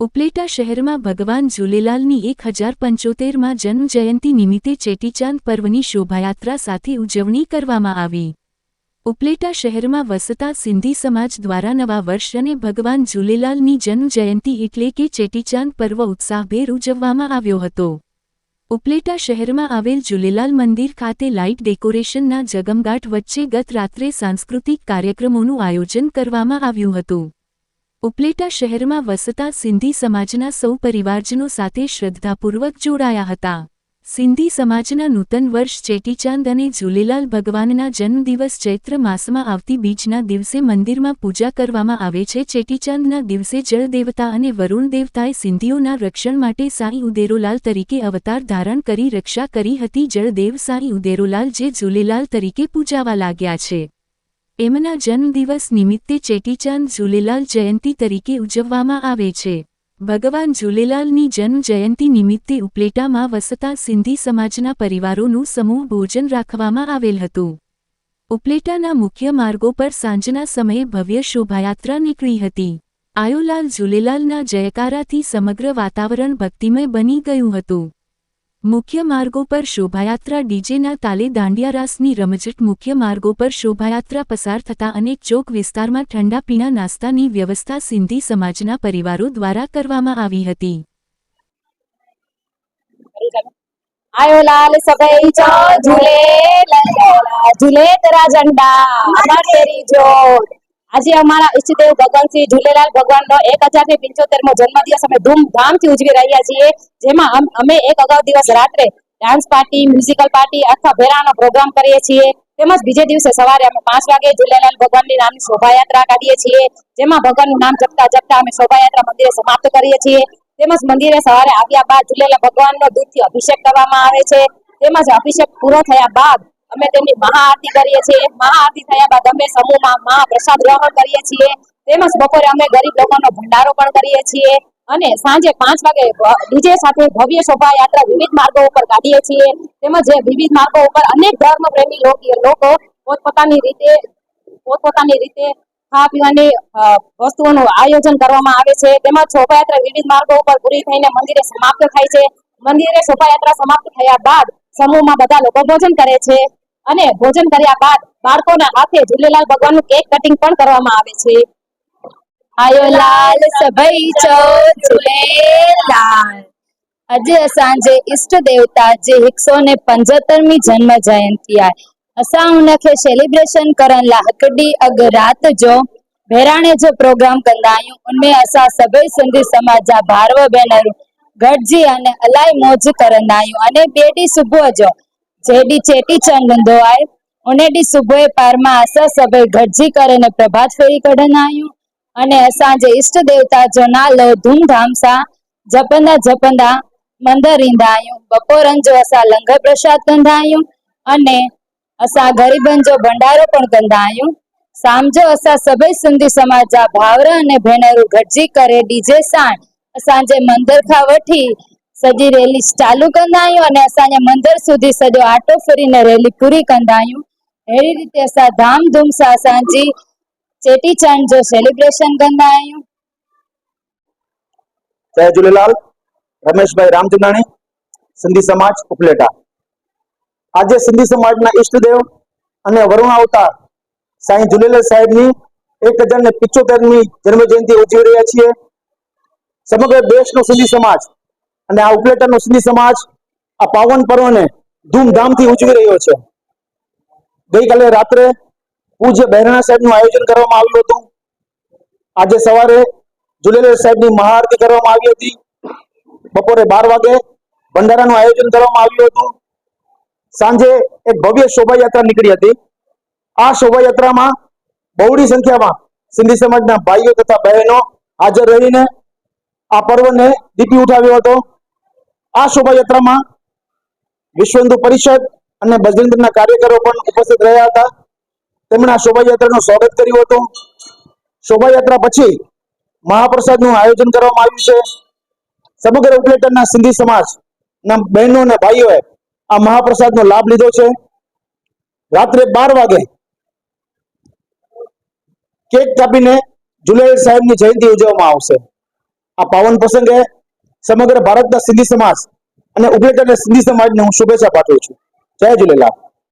ઉપલેટા શહેરમાં ભગવાન ઝૂલેલાલની એક હજાર પંચોતેરમાં જન્મજયંતિ નિમિત્તે ચેટીચાંદ પર્વની શોભાયાત્રા સાથે ઉજવણી કરવામાં આવી. ઉપલેટા શહેરમાં વસતા સિંધી સમાજ દ્વારા નવા વર્ષ અને ભગવાન ઝૂલેલાલની જન્મજયંતિ એટલે કે ચેટીચાંદ પર્વ ઉત્સાહભેર ઉજવવામાં આવ્યો હતો. ઉપલેટા શહેરમાં આવેલ ઝૂલેલાલ મંદિર ખાતે લાઇટ ડેકોરેશનના જગમગાટ વચ્ચે ગત રાત્રે સાંસ્કૃતિક કાર્યક્રમોનું આયોજન કરવામાં આવ્યું હતું. ઉપલેટા શહેરમાં વસતા સિંધી સમાજના સૌ પરિવારજનો સાથે શ્રદ્ધાપૂર્વક જોડાયા હતા. સિંધી સમાજના નૂતન વર્ષ ચેટીચાંદ અને ઝૂલેલાલ ભગવાનના જન્મદિવસ ચૈત્ર માસમાં આવતી બીજના દિવસે મંદિરમાં પૂજા કરવામાં આવે છે. ચેટીચાંદના દિવસે જળદેવતા અને વરુણ દેવતાએ સિંધીઓના રક્ષણ માટે સાંઈ ઉદેરોલાલ તરીકે અવતાર ધારણ કરી, રક્ષા કરી હતી. જળદેવ સાંઈ ઉદેરોલાલ જે ઝૂલેલાલ તરીકે પૂજાવા લાગ્યા છે. એમના જન્મદિવસ નિમિત્તે ચેટીચાંદ ઝૂલેલાલ જયંતી તરીકે ઉજવવામાં આવે છે. ભગવાન ઝૂલેલાલની જન્મ જયંતી નિમિત્તે ઉપલેટામાં વસતા સિંધી સમાજના પરિવારોનું સમૂહ ભોજન રાખવામાં આવેલ હતું. ઉપલેટાના મુખ્ય માર્ગો પર સાંજના સમયે ભવ્ય શોભાયાત્રા નીકળી હતી. આયોલાલ ઝૂલેલાલના જયકારાથી સમગ્ર વાતાવરણ ભક્તિમય બની ગયું હતું. મુખ્ય માર્ગો પર શોભાયાત્રા ડીજેના તાલે દાંડિયારાસની રમઝટ મુખ્ય માર્ગો પર શોભાયાત્રા પસાર થતા અનેક ચોક વિસ્તારમાં ઠંડા પીણા નાસ્તાની વ્યવસ્થા સિંધી સમાજના પરિવારો દ્વારા કરવામાં આવી હતી. આયો લાલ સભઈ જો ઝૂલે ઝૂલે તેરા ઝંડા, અમર તેરી જોત આજે અમારા ઈષ્ટદેવ ભગવાનસિંહ ઝૂલેલાલ ભગવાનનો એક હજાર ને પંચોતેરમો જન્મદિવસ અમે ધૂમધામથી ઉજવી રહ્યા છીએ. જેમાં અમે એક અગાઉ દિવસ રાત્રે ડાન્સ પાર્ટી મ્યુઝિકલ પાર્ટી અથવા ભેરાનો પ્રોગ્રામ કરીએ છીએ. તેમજ બીજે દિવસે સવારે અમે પાંચ વાગે ઝૂલેલાલ ભગવાનની નામની શોભાયાત્રા કાઢીએ છીએ. જેમાં ભગવાનનું નામ જપતા જપતા અમે શોભાયાત્રા મંદિરે સમાપ્ત કરીએ છીએ. તેમજ મંદિરે સવારે આવ્યા બાદ ઝૂલેલાલ ભગવાનનો દૂધથી અભિષેક કરવામાં આવે છે. તેમજ અભિષેક પૂરો થયા બાદ અમે તેમની મહાઆરતી કરીએ છીએ. મહાઆરતી થયા બાદ અમે સમૂહમાં મહાપ્રસાદ ગ્રહણ કરીએ છીએ. તેમજ બપોરે અમે ગરીબ લોકોનો ભંડારો પણ કરીએ છીએ. અને સાંજે પાંચ વાગે ડીજે સાથે ભવ્ય શોભાયાત્રા વિવિધ માર્ગો ઉપર કાઢીએ છીએ. તેમજ વિવિધ માર્ગો ઉપર અનેક ધર્મ પ્રેમી લોકો પોતપોતાની રીતે પોતપોતાની રીતે ખાવા પીવાની વસ્તુઓનું આયોજન કરવામાં આવે છે. તેમજ શોભાયાત્રા વિવિધ માર્ગો ઉપર પૂરી થઈને મંદિરે સમાપ્ત થાય છે. મંદિરે શોભાયાત્રા સમાપ્ત થયા બાદ સમૂહમાં બધા લોકો ભોજન કરે છે. અને ભોજન કર્યા બાદ બાળકોના હાથે ઝૂલેલાલ ભગવાનનું કેક કટિંગ પણ કરવામાં આવે છે આયો લાલ સભઈ ચો ઝૂલેલાલ अॼु असांजे इष्ट देवता जी हिकु सौ ने पंजहतरवीं जन्म जयंती आहे असां हुनखे सेलिब्रेशन करण लाइ हिकु ॾींहुं अॻु राति जो बहिराणे जो प्रोग्राम कंदा आहियूं उनमें असां सभई सिंधी समाज जा भाउर भेनरूं गॾिजी अने इलाही मौज करंदा आहियूं अने ॿिए ॾींहुं सुबुह जो જેડી ચેટી ચંગંદોઆય ઉનેડી સુબોએ પારમાં આશા સભે ગરજી કરીને પ્રભાત ફેરી કઢનાયું અને સાંજે ઈષ્ટ દેવતા જો નાલો ધૂમધામ સા જપંદા જપંદા મંદર રીંધાયું બપોરન જો અસા લંગર પ્રસાદ કંધાયું અને અસા ગરીબન જો ભંડારો પણ કંધાયું સામજો અસા સભે સિંધી સમાજા ભાવરા અને ભેનરું ગરજી કરે ડીજે સાણ સાંજે મંદર ખાવઠી સॼी रेली चालू कंदा आहियूं अने असांजे मंदर સુધી सॼो आटो फिरीने रेली पूरी कंदा आहियूं अहिड़ी રીતે असां धामधूम सां असांजी चेटीचंड जो सेलिब्रेशन कंदा आहियूं जय झूलेलाल રમેશ ભાઈ રામચંદાણી, સિંધી સમાજ ઉપલેટા. આજે સિંધી સમાજના ઈષ્ટદેવ અને વરુણ અવતાર સાંઈ ઝુલેલાલ સાહેબની એક હજાર ને પિચોતેરમી જન્મ જયંતિ ઉજવી રહ્યા છીએ. સમગ્ર દેશનો સિંધી સમાજ અને આ ઉપલેટાનો સિંધી સમાજ આ પાવન પર્વને ધૂમધામથી ઉજવી રહ્યો છે. ગઈકાલે રાત્રે પૂજ્ય બહેરણા સાહેબનું આયોજન કરવામાં આવ્યું હતું. આજે સવારે ઝૂલેલાલ સાહેબની મહાઆરતી કરવામાં આવી હતી. બપોરે બાર વાગે ભંડારાનું આયોજન કરવામાં આવ્યું હતું. સાંજે એક ભવ્ય શોભાયાત્રા નીકળી હતી. આ શોભાયાત્રામાં બહુડી સંખ્યામાં સિંધી સમાજના ભાઈઓ તથા બહેનો હાજર રહીને આ પર્વને દીપી ઉઠાવ્યો હતો. આ શોભાયાત્રામાં વિશ્વ હિન્દુ પરિષદ અને બજરંગના કાર્યકરો પણ ઉપસ્થિત રહ્યા હતા. તેમણે આ શોભાયાત્રાનું સ્વાગત કર્યું હતું. શોભાયાત્રા પછી મહાપ્રસાદનું આયોજન કરવામાં આવ્યું છે. સમગ્ર ઉપલેટનના સિંધી સમાજના બહેનો અને ભાઈઓએ આ મહાપ્રસાદનો લાભ લીધો છે. રાત્રે બાર વાગે કેક કાપીને જુલાઈ સાહેબની જયંતિ ઉજવવામાં આવશે. આ પાવન પ્રસંગે સમગ્ર ભારતના સિંધી સમાજ અને ઉપલેટાના સિંધી સમાજને હું શુભેચ્છા પાઠવું છું. જય ઝૂલેલાલ